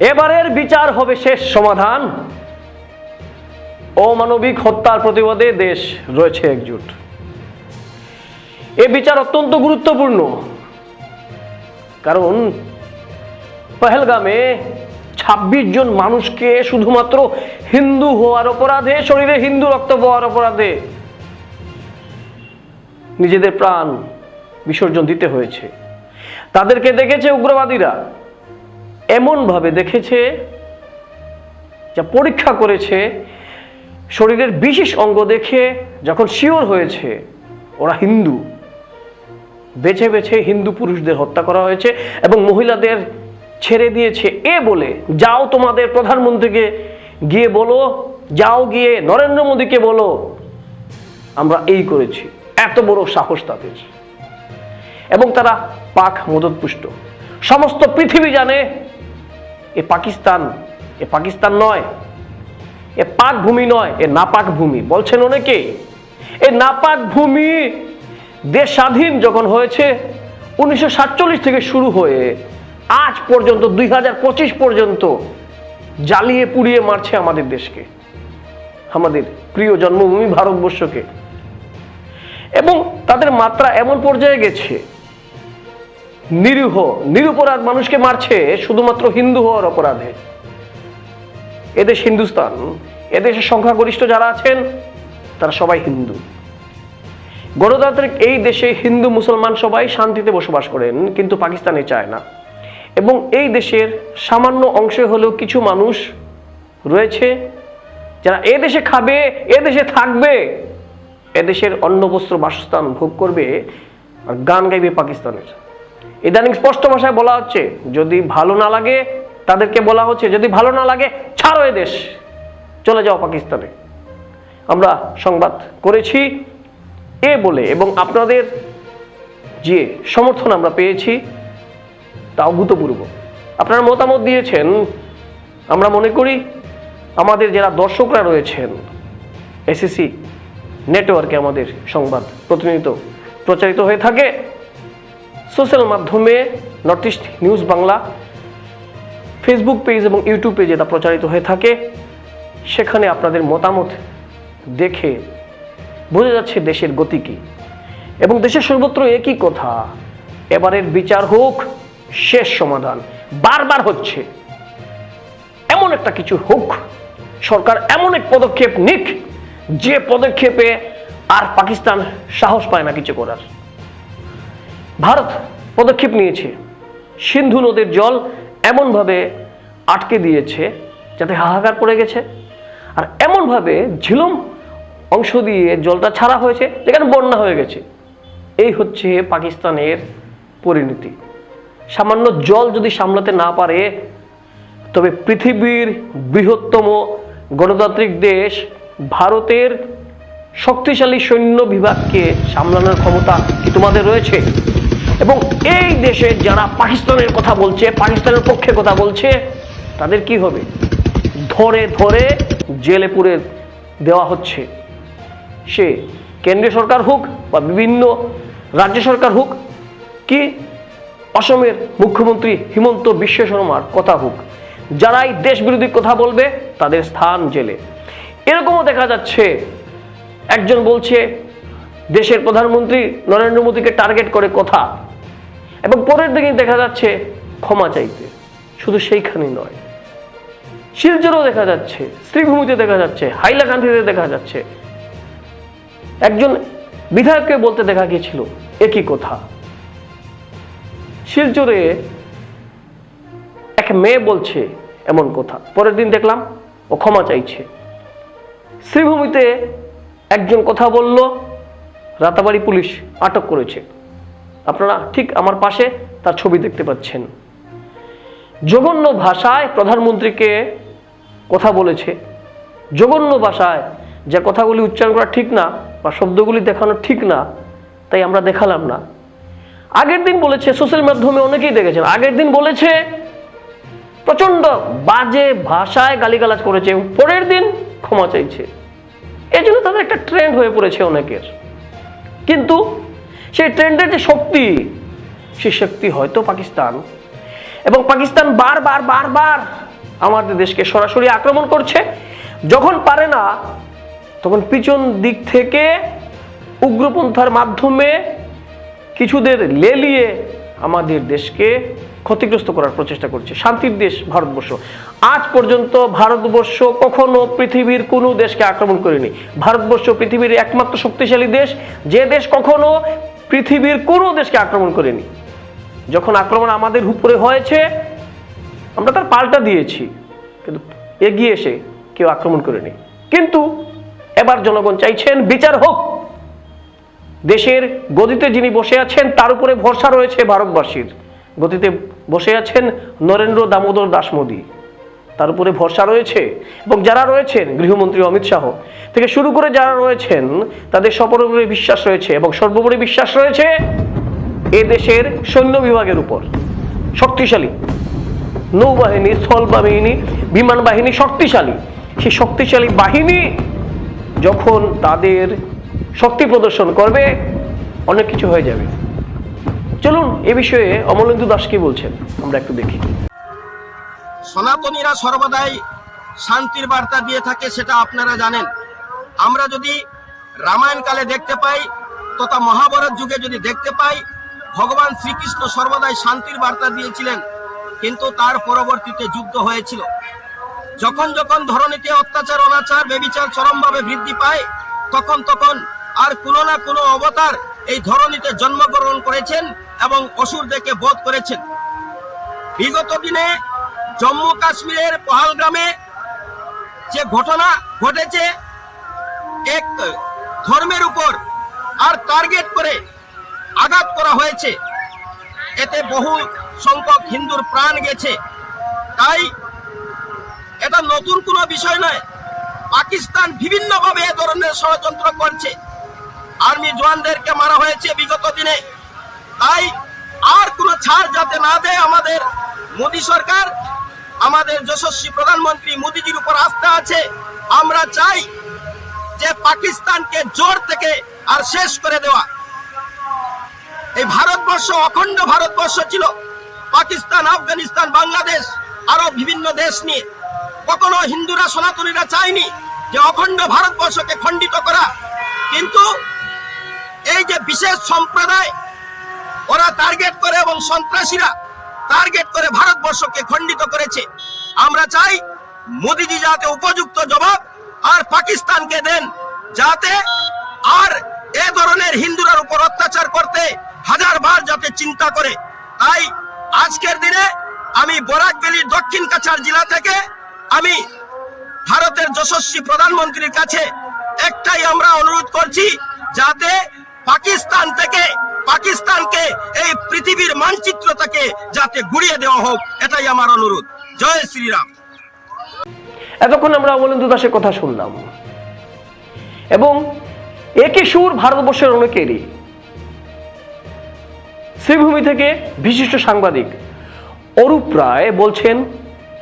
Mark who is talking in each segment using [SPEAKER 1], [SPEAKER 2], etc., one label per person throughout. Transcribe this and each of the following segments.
[SPEAKER 1] এবারের বিচার হবে শেষ সমাধান। অমানবিক হত্যার প্রতিবাদে দেশ রয়েছে একজুট। এ বিচার অত্যন্ত গুরুত্বপূর্ণ। কারণ পহেলগামে ছাব্বিশ জন মানুষকে শুধুমাত্র হিন্দু হওয়ার অপরাধে, শরীরে হিন্দু রক্ত পাওয়ার অপরাধে নিজেদের প্রাণ বিসর্জন দিতে হয়েছে। তাদেরকে দেখেছে উগ্রবাদীরা। এমনভাবে দেখেছে যা পরীক্ষা করেছে, শরীরের বিশেষ অঙ্গ দেখে যখন শিওর হয়েছে ওরা হিন্দু, বেছে বেছে হিন্দু পুরুষদের হত্যা করা হয়েছে এবং মহিলাদের ছেড়ে দিয়েছে। এ বলে, যাও তোমাদের প্রধানমন্ত্রীকে গিয়ে বলো, যাও গিয়ে নরেন্দ্র মোদীকে বলো, আমরা এই করেছি। এত বড় সাহস তাদের। এবং তারা পাক মদতপুষ্ট। সমস্ত পৃথিবী জানে এ পাকিস্তান এ পাকিস্তান নয়, এ পাক ভূমি নয়, এ নাপাক ভূমি বলছেন অনেকে, এ নাপাক ভূমি দেশ স্বাধীন যখন হয়েছে, উনিশশো সাতচল্লিশ থেকে শুরু হয়ে আজ পর্যন্ত, দুই হাজার পঁচিশ পর্যন্ত জ্বালিয়ে পুড়িয়ে মারছে আমাদের দেশকে, আমাদের প্রিয় জন্মভূমি ভারতবর্ষকে। এবং তাদের মাত্রা এমন পর্যায়ে গেছে নিরীহ, নিরপরাধ মানুষকে মারছে শুধুমাত্র হিন্দু হওয়ার অপরাধে। এদেশ হিন্দুস্তান, এদেশের সংখ্যাগরিষ্ঠ যারা আছেন, তারা সবাই হিন্দু। গণতান্ত্রিক এই দেশে হিন্দু মুসলমান সবাই শান্তিতে বসবাস করেন, কিন্তু পাকিস্তানে চায় না। এবং এই দেশের সামান্য অংশে হলেও কিছু মানুষ রয়েছে, যারা এ দেশে খাবে, এ দেশে থাকবে এদেশের অন্ন বস্ত্র বাসস্থান ভোগ করবে আর গান গাইবে পাকিস্তানের। ইদানিং স্পষ্ট ভাষায় বলা হচ্ছে, যদি ভালো না লাগে, তাদেরকে বলা হচ্ছে, যদি ভালো না লাগে, ছাড়ো এ দেশ, চলে যাও পাকিস্তানে। আমরা সংবাদ করেছি এ বলে, এবং আপনাদের যে সমর্থন আমরা পেয়েছি, তা অভূতপূর্ব। আপনারা মতামত দিয়েছেন, আমরা মনে করি আমাদের যারা দর্শকরা রয়েছেন, এসএসসি নেটওয়ার্কে আমাদের সংবাদ প্রতিনিয়ত প্রচারিত হয়ে থাকে। সোশ্যাল মাধ্যমে north east news Bangla, Facebook page এবং ইউটিউব পেজে তা প্রচারিত হয়ে থাকে। সেখানে আপনাদের মতামত দেখে বোঝা যাচ্ছে দেশের গতি কী। এবং দেশের সর্বত্র একই কথা, এবারের বিচার হোক, শেষ সমাধান বারবার হচ্ছে। এমন একটা কিছু হোক, সরকার এমন এক পদক্ষেপ নিক, যে পদক্ষেপে আর পাকিস্তান সাহস পায় না কিছু করার। ভারত পদক্ষেপ নিয়েছে। সিন্ধু নদীর জল এমনভাবে আটকে দিয়েছে যাতে হাহাকার পড়ে গেছে। আর এমনভাবে ঝিলম অংশ দিয়ে জলটা ছাড়া হয়েছে, যেখানে বন্যা হয়ে গেছে। এই হচ্ছে পাকিস্তানের পরিণতি। সামান্য জল যদি সামলাতে না পারে, তবে পৃথিবীর বৃহত্তম গণতান্ত্রিক দেশ ভারতের শক্তিশালী সৈন্য বিভাগকে সামলানোর ক্ষমতা কি তোমাদের রয়েছে? এবং এই দেশে যারা পাকিস্তানের কথা বলছে, পাকিস্তানের পক্ষে কথা বলছে, তাদের কি হবে? ধরে ধরে জেলে পুরে দেওয়া হচ্ছে। সে কেন্দ্রীয় সরকার হোক বা বিভিন্ন রাজ্য সরকার হোক, কি অসমের মুখ্যমন্ত্রী হিমন্ত বিশ্ব শর্মার কথা হোক, যারাই দেশ বিরোধী কথা বলবে, তাদের স্থান জেলে। এরকমও দেখা যাচ্ছে একজন বলছে, দেশের প্রধানমন্ত্রী নরেন্দ্র মোদীকে টার্গেট করে কথা, এবং পরের দিকে দেখা যাচ্ছে ক্ষমা চাইতে। শুধু সেইখানেই নয়, শিলচরও দেখা যাচ্ছে, শ্রীভূমিতে দেখা যাচ্ছে, হাইলাকান্দিতে দেখা যাচ্ছে। একজন বিধায়ককে বলতে দেখা গিয়েছিল, একই কথা। শিলচরে এক মেয়ে বলছে এমন কথা। পরের দিন দেখলাম, ও ক্ষমা চাইছে। শ্রীভূমিতে একজন কথা বলল, রাতাবাড়ি পুলিশ আটক করেছে। আপনারা ঠিক আমার পাশে তার ছবি দেখতে পাচ্ছেন। জঘন্য ভাষায় প্রধানমন্ত্রীকে কথা বলেছে। জঘন্য ভাষায় যে কথাগুলি উচ্চারণ করা ঠিক না বা শব্দগুলি দেখানো ঠিক না, তাই আমরা দেখালাম না। আগের দিন বলেছে, সোশ্যাল মাধ্যমে অনেকেই দেখেছেন, আগের দিন বলেছে প্রচণ্ড বাজে ভাষায় গালিগালাজ করেছে পরের দিন ক্ষমা চাইছে। এই জন্য তাদের একটা ট্রেন্ড হয়ে পড়েছে অনেকের। কিন্তু সেই ট্রেন্ডের যে শক্তি সেই শক্তি হয়তো পাকিস্তান। এবং পাকিস্তান বারবার বারবার আমাদের দেশকে সরাসরি আক্রমণ করছে। যখন পারে না, তখন পিছন দিক থেকে উগ্রপন্থার মাধ্যমে কিছুদের লেলিয়ে আমাদের দেশকে ক্ষতিগ্রস্ত করার প্রচেষ্টা করছে। শান্তির দেশ ভারতবর্ষ। আজ পর্যন্ত ভারতবর্ষ কখনো পৃথিবীর কোনো দেশকে আক্রমণ করেনি। ভারতবর্ষ পৃথিবীর একমাত্র শক্তিশালী দেশ। যে দেশ কখনো পৃথিবীর কোনো দেশকে আক্রমণ করেনি। যখন আক্রমণ আমাদের উপরে হয়েছে, আমরা তার পাল্টা দিয়েছি। কিন্তু এগিয়ে এসে কেউ আক্রমণ করেনি। কিন্তু এবার জনগণ চাইছেন বিচার হোক। দেশের গদিতে যিনি বসে আছেন, তার উপরে ভরসা রয়েছে ভারতবাসীর। গদিতে বসে আছেন নরেন্দ্র দামোদর দাস মোদী তার উপরে ভরসা রয়েছে এবং যারা রয়েছেন, গৃহমন্ত্রী অমিত শাহ, থেকে শুরু করে যারা রয়েছেন, তাদের সর্বোপরি বিশ্বাস রয়েছে এবং সর্বোপরি বিশ্বাস রয়েছে এ দেশের সৈন্য বিভাগের উপর। শক্তিশালী, নৌবাহিনী, স্থল বাহিনী, বিমান বাহিনী শক্তিশালী। সেই শক্তিশালী বাহিনী যখন তাদের শক্তি প্রদর্শন করবে, অনেক কিছু হয়ে যাবে। চলুন এ বিষয়ে অমলেন্দু দাস কি বলছেন? আমরা একটু দেখি।
[SPEAKER 2] সনাতনীরা সর্বদাই শান্তির বার্তা দিয়ে থাকে, সেটা আপনারা জানেন। আমরা যদি রামায়ণকালে দেখতে পাই, তথা মহাভারত যুগে যদি দেখতে পাই, ভগবান শ্রীকৃষ্ণ সর্বদাই শান্তির বার্তা দিয়েছিলেন, কিন্তু তার পরবর্তীতে যুদ্ধ হয়েছিল। যখন যখন ধরনীতে অত্যাচার, অনাচার বেবিচার চরমভাবে বৃদ্ধি পায়, তখন তখন আর কোনো না কোনো অবতার এই ধরনীতে জন্মগ্রহণ করেছেন এবং অসুরদেরকে বধ করেছেন। বিগত দিনে জম্মু কাশ্মীরের পহালগ্রামে যে ঘটনা ঘটেছে, এক ধর্মের উপর আর টার্গেট করে আঘাত করা হয়েছে। এতে বহু সংখ্যক হিন্দুর প্রাণ গেছে। তাই এটা নতুন কোনো বিষয় নয়। পাকিস্তান বিভিন্নভাবে এ ধরনের ষড়যন্ত্র করছে। আর্মি জওয়ানদেরকে মারা হয়েছে বিগত দিনে। তাই আর কোনো ছাড় যাতে না দেয় আমাদের মোদী সরকার, আমাদের যশস্বী প্রধানমন্ত্রী মোদীজির উপর আস্থা আছে। আমরা চাই যে পাকিস্তানকে জোর থেকে আর শেষ করে দেওয়া। এই ভারতবর্ষ অখণ্ড ভারতবর্ষ ছিল। পাকিস্তান, আফগানিস্তান, বাংলাদেশ আরও বিভিন্ন দেশ নিয়ে। কখনো হিন্দুরা সনাতনীরা চায়নি যে অখণ্ড ভারতবর্ষকে খণ্ডিত করা। কিন্তু এই যে বিশেষ সম্প্রদায়, ওরা টার্গেট করে এবং সন্ত্রাসীরা টার্গেট করে ভারতবর্ষকে খণ্ডিত করেছে। আমরা চাই মোদিজি যাতে উপযুক্ত জবাব আর পাকিস্তানকে দেন, যাতে আর এ ধরনের হিন্দুরার উপর অত্যাচার করতে হাজার বার যাতে চিন্তা করে। তাই আজকের দিনে আমি বরাকবেলির দক্ষিণ কাছাড় জেলা থেকে আমি ভারতের যশস্বী প্রধানমন্ত্রীর কাছে একটাই আমরা অনুরোধ করছি, যাতে পাকিস্তান থেকে, পাকিস্তানকে এই পৃথিবীর মানচিত্র থেকে যাতে গুড়িয়ে দেওয়া হোক, এটাই আমার অনুরোধ। জয় শ্রীরাম।
[SPEAKER 1] এতক্ষণ আমরা অমলেন্দু দাসের কথা শুনলাম। এবং একই সুর ভারতবর্ষের অনেকেরই। শ্রীভূমি থেকে বিশিষ্ট সাংবাদিক অরূপ রায় বলছেন,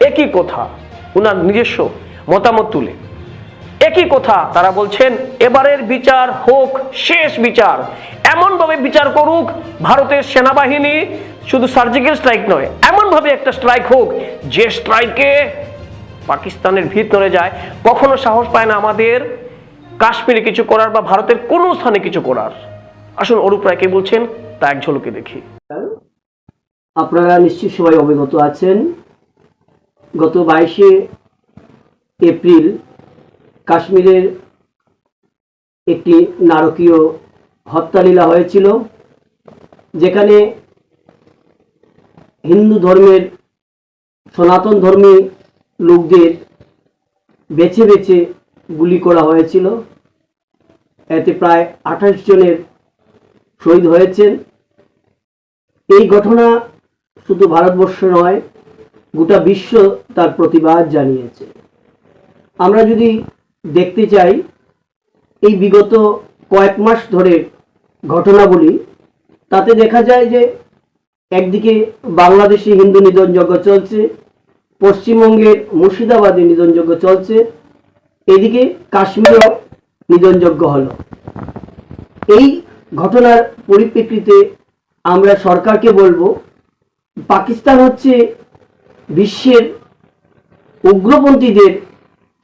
[SPEAKER 1] একই কথা। ওনার নিজস্ব মতামত তুলে। একই কথা, তারা বলছেন, এবারের বিচার হোক, শেষ বিচার। এমনভাবে বিচার করুক, ভারতের সেনাবাহিনী শুধু সার্জিক্যাল স্ট্রাইক নয়, এমনভাবে একটা স্ট্রাইক হোক, যে স্ট্রাইকে পাকিস্তানের ভিতরে যায়। কখনো সাহস পায় না আমাদের কাশ্মীরে কিছু করার বা ভারতের কোনো স্থানে কিছু করার। আসুন, অরূপ রায়কে বলছেন, তা এক ঝলকে দেখি।
[SPEAKER 3] আপনারা নিশ্চয়ই সবাই অবগত আছেন। গত বাইশে এপ্রিল কাশ্মীরের একটি নারকীয় হত্যালীলা হয়েছিল, যেখানে হিন্দু ধর্মের সনাতন ধর্মী লোকদের বেছে বেছে গুলি করা হয়েছিল। এতে প্রায় আঠাশ জনের শহীদ হয়েছেন। এই ঘটনা শুধু ভারতবর্ষ নয়, গোটা বিশ্ব তার প্রতিবাদ জানিয়েছে। আমরা যদি দেখতে চাই এই বিগত কয়েক মাস ধরে ঘটনাবলী। তাতে দেখা যায় যে একদিকে বাংলাদেশে হিন্দু নিধনযজ্ঞ চলছে পশ্চিমবঙ্গের মুর্শিদাবাদে নিধনযজ্ঞ চলছে, এদিকে কাশ্মীরেও নিধনযজ্ঞ হলো। এই ঘটনার পরিপ্রেক্ষিতে আমরা সরকারকে বলব, পাকিস্তান হচ্ছে বিশ্বের উগ্রপন্থীদের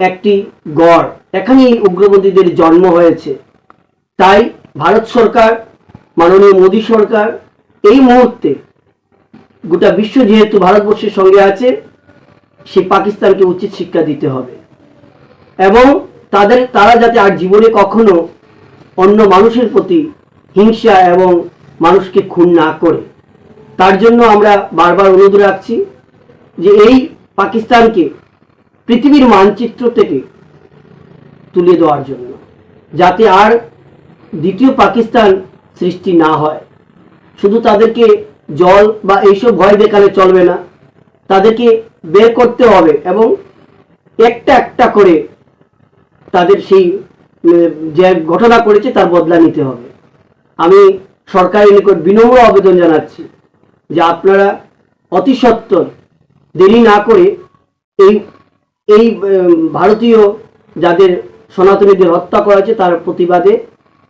[SPEAKER 3] একটি গড়। এখানেই উগ্রপন্থীদের জন্ম হয়েছে। তাই ভারত সরকার, মাননীয় মোদী সরকার এই মুহূর্তে গোটা বিশ্ব যেহেতু ভারতবর্ষের সঙ্গে আছে, সে পাকিস্তানকে উচিত শিক্ষা দিতে হবে। এবং তাদের, তারা যাতে আর জীবনে কখনো অন্য মানুষের প্রতি হিংসা এবং মানুষকে খুন না করে। তার জন্য আমরা বারবার অনুরোধ রাখছি যে এই পাকিস্তানকে পৃথিবীর মানচিত্র থেকে তুলে দেওয়ার জন্য, যাতে আর দ্বিতীয় পাকিস্তান সৃষ্টি না হয়। শুধু তাদেরকে জল বা এইসব ভয় দেখালে চলবে না, তাদেরকে বের করতে হবে এবং একটা একটা করে তাদের সেই যে ঘটনা করেছে তার বদলা নিতে হবে। আমি সরকারের নিকট বিনম্র আবেদন জানাচ্ছি যে আপনারা অতি সত্বর দেরি না করে এই এই ভারতীয় যাদের সনাতনীদের হত্যা করা হয়েছে, তার প্রতিবাদে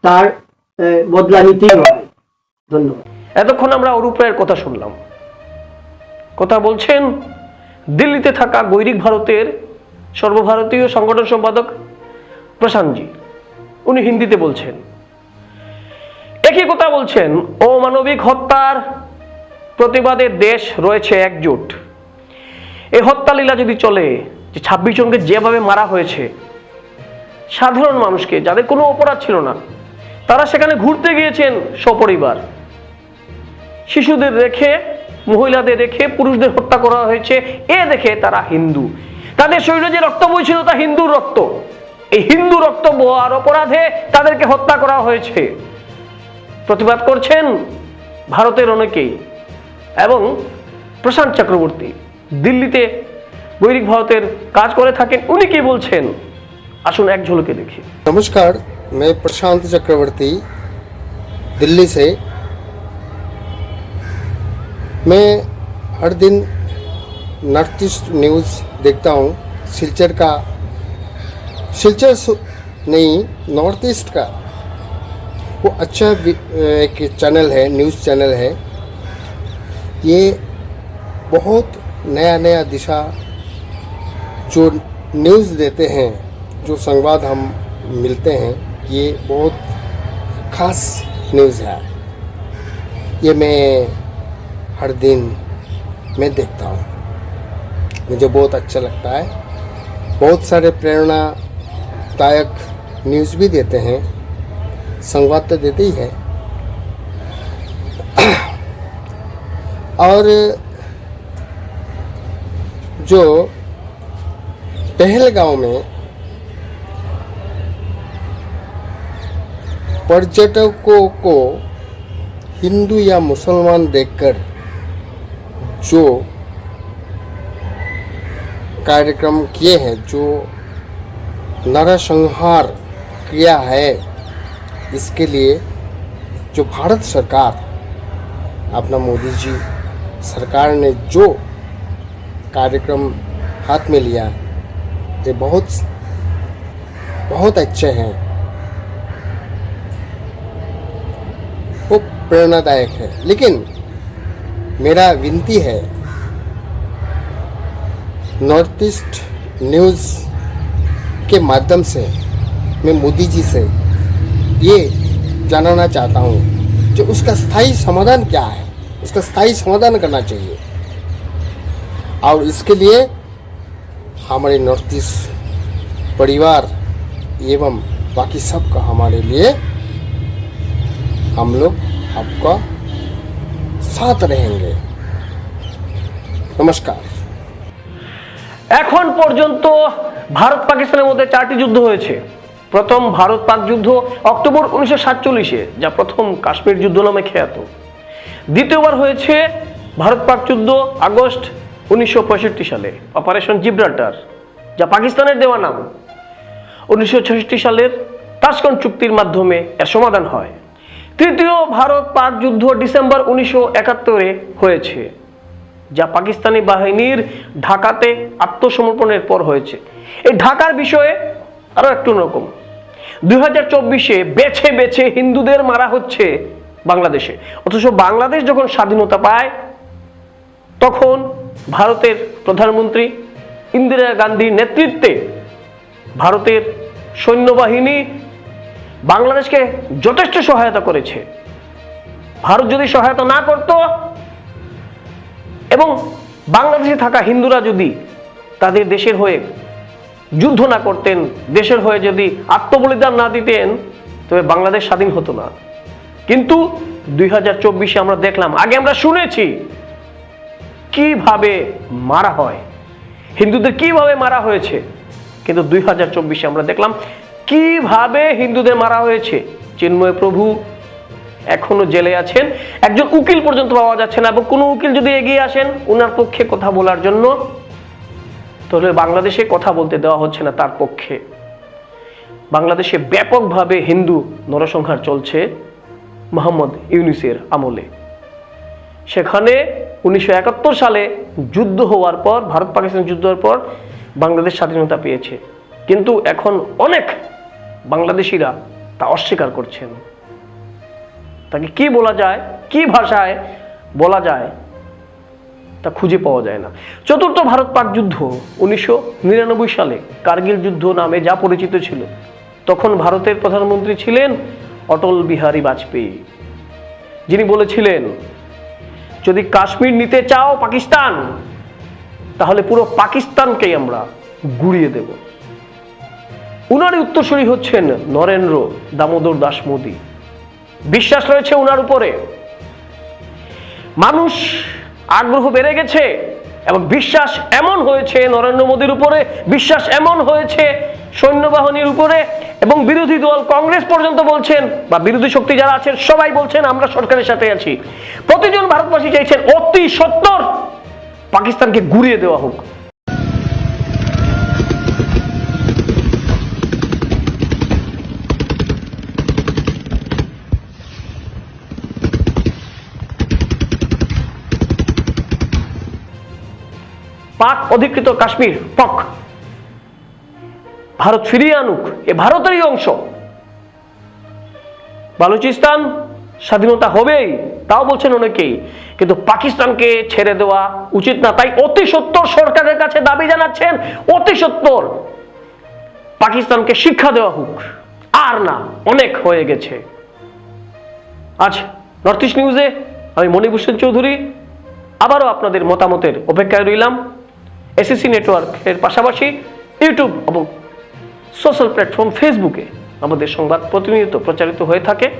[SPEAKER 3] তার বদলা নিতেই ধন্যবাদ।
[SPEAKER 1] এতক্ষণ আমরা অরূপ রায়ের কথা শুনলাম। কথা বলছেন দিল্লিতে থাকা গৈরিক ভারতের সর্বভারতীয় সংগঠন সম্পাদক প্রশান্তজি। উনি হিন্দিতে বলছেন, একই কথা বলছেন, অমানবিক হত্যার প্রতিবাদে দেশ রয়েছে একজোট। এই হত্যা লীলা যদি চলে যে ছাব্বিশ জনকে যেভাবে মারা হয়েছে, সাধারণ মানুষকে, যাদের কোনো অপরাধ ছিল না, তারা সেখানে ঘুরতে গিয়েছেন সপরিবার। শিশুদের রেখে, মহিলাদের রেখে পুরুষদের হত্যা করা হয়েছে, এ দেখে তারা হিন্দু। তাদের শরীরে যে রক্ত বইছিল তা হিন্দুর রক্ত। এই হিন্দু রক্ত বোয়ার অপরাধে তাদেরকে হত্যা করা হয়েছে। প্রতিবাদ করছেন ভারতের অনেকেই এবং প্রশান্ত চক্রবর্তী, দিল্লিতে বৈরিক ভারতের কাজ করে থাকেন উনি কি বলছেন আসুন এক ঝলকে দেখি
[SPEAKER 4] नमस्कार मैं प्रशांत चक्रवर्ती दिल्ली से मैं हर दिन नॉर्थ ईस्ट न्यूज़ देखता हूँ सिलचर का सिलचर सु- नहीं नॉर्थ ईस्ट का वो अच्छा वि- एक चैनल है न्यूज़ चैनल है ये बहुत नया नया दिशा जो न्यूज़ देते हैं, जो संवाद हम मिलते हैं, ये बहुत खास न्यूज़ है। ये मैं हर दिन मैं देखता हूँ। मुझे बहुत अच्छा लगता है। बहुत सारे प्रेरणादायक न्यूज़ भी देते हैं। संवाद तो देते ही है। और जो पहलगांव में पर्यटकों को हिंदू या मुसलमान देखकर जो कार्यक्रम किए हैं, जो नरसंहार किया है, इसके लिए जो भारत सरकार, अपना मोदी जी सरकार ने जो कार्यक्रम हाथ में लिया ये बहुत बहुत अच्छे हैं। वो प्रेरणादायक है। लेकिन मेरा विनती है नॉर्थ ईस्ट न्यूज़ के माध्यम से, मैं मोदी जी से ये जानना चाहता हूँ कि उसका स्थायी समाधान क्या है। उसका स्थायी समाधान करना चाहिए। और इसके लिए हमारे नॉर्थ ईस्ट परिवार एवं बाकी सबका हमारे लिए हम लोग आपका साथ रहेंगे नमस्कार
[SPEAKER 1] এখন পর্যন্ত ভারত পাকিস্তানের মধ্যে চারটি যুদ্ধ হয়েছে প্রথম ভারত পাক যুদ্ধ অক্টোবর উনিশশো সাতচল্লিশে যা প্রথম কাশ্মীর যুদ্ধ নামে খ্যাত দ্বিতীয়বার হয়েছে ভারত পাক যুদ্ধ আগস্ট উনিশশো পঁয়ষট্টি সালে অপারেশন জিব্রাল্টার, যা পাকিস্তানের দেওয়া নাম। উনিশশো ছেষট্টি সালের তাসকন চুক্তির মাধ্যমে এর সমাধান হয়। তৃতীয় ভারত পাক যুদ্ধ ডিসেম্বর উনিশশো একাত্তরে হয়েছে, যা পাকিস্তানি বাহিনীর ঢাকাতে আত্মসমর্পণের পর হয়েছে। এই ঢাকার বিষয়ে আরও একটু রকম। দুই হাজার চব্বিশে বেছে বেছে হিন্দুদের মারা হচ্ছে বাংলাদেশে। অথচ বাংলাদেশ যখন স্বাধীনতা পায়, তখন ভারতের প্রধানমন্ত্রী ইন্দিরা গান্ধীর নেতৃত্বে ভারতের সৈন্যবাহিনী বাংলাদেশকে যথেষ্ট সহায়তা করেছে। ভারত যদি সহায়তা না করত এবং বাংলাদেশে থাকা হিন্দুরা যদি তাদের দেশের হয়ে যুদ্ধ না করতেন, দেশের হয়ে যদি আত্মবলিদান না দিতেন, তবে বাংলাদেশ স্বাধীন হতো না। কিন্তু দুই আমরা দেখলাম, আগে আমরা শুনেছি কীভাবে মারা হয়? হিন্দুদের কীভাবে মারা হয়েছে? কিন্তু দুই হাজার চব্বিশে আমরা দেখলাম, কীভাবে হিন্দুদের মারা হয়েছে? চিন্ময় প্রভু এখনও জেলে আছেন। একজন উকিল পর্যন্ত পাওয়া যাচ্ছে না, এবং কোনো উকিল যদি এগিয়ে আসেন ওনার পক্ষে কথা বলার জন্য, তাহলে বাংলাদেশে কথা বলতে দেওয়া হচ্ছে না তার পক্ষে। বাংলাদেশে ব্যাপকভাবে হিন্দু নরসংহার চলছে মোহাম্মদ ইউনিসের আমলে। সেখানে উনিশশো একাত্তর সালে যুদ্ধ হওয়ার পর, ভারত পাকিস্তান যুদ্ধ হওয়ার পর বাংলাদেশ স্বাধীনতা পেয়েছে। কিন্তু এখন অনেক বাংলাদেশিরা তা অস্বীকার করছেন। তাকে কি বলা যায়, কি ভাষায় বলা যায়, তা খুঁজে পাওয়া যায় না। চতুর্থ ভারত পাক যুদ্ধ উনিশশো নিরানব্বই সালে, কার্গিল যুদ্ধ নামে যা পরিচিত ছিল, তখন ভারতের প্রধানমন্ত্রী ছিলেন অটল বিহারী বাজপেয়ী। যিনি বলেছিলেন যদি কাশ্মীর নিতে চাও পাকিস্তান, তাহলে পুরো পাকিস্তানকেই আমরা গুড়িয়ে দেব। উনারই উত্তরসূরি হচ্ছেন নরেন্দ্র দামোদর দাস মোদী। বিশ্বাস রয়েছে উনার উপরে। মানুষ আগ্রহ বেড়ে গেছে। এবং বিশ্বাস এমন হয়েছে নরেন্দ্র মোদীর উপরে, বিশ্বাস এমন হয়েছে সৈন্যবাহিনীর উপরে, এবং বিরোধী দল কংগ্রেস পর্যন্ত বলছেন, বা বিরোধী শক্তি যারা আছেন, সবাই বলছেন, আমরা সরকারের সাথে আছি। প্রতিজন ভারতবাসী চাইছেন অতি সত্তর পাকিস্তানকে ঘুরিয়ে দেওয়া হোক। পাক অধিকৃত কাশ্মীর, পক। ভারত ফিরিয়ে আনুক, এ ভারতেরই অংশ। বালুচিস্তান স্বাধীনতা হবেই, তাও বলছেন অনেকেই। কিন্তু পাকিস্তানকে ছেড়ে দেওয়া উচিত না, তাই অতি সত্তর সরকারের কাছে দাবি জানাচ্ছেন, অতি সত্তর। পাকিস্তানকে শিক্ষা দেওয়া হোক, আর না, অনেক হয়ে গেছে। আজ নর্থ ইস্ট নিউজে আমি মণিভূষণ চৌধুরী, আবারও আপনাদের মতামতের অপেক্ষায় রইলাম। এসএসসি নেটওয়ার্কের পাশাপাশি ইউটিউব এবং সোশ্যাল প্ল্যাটফর্ম ফেসবুকে আমাদের সংবাদ প্রতিনিয়ত প্রচারিত হয়ে থাকে।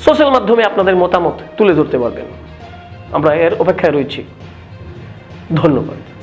[SPEAKER 1] সোশ্যাল মাধ্যমে আপনাদের মতামত তুলে ধরতে পারবেন। আমরা এর অপেক্ষায় রয়েছি। ধন্যবাদ।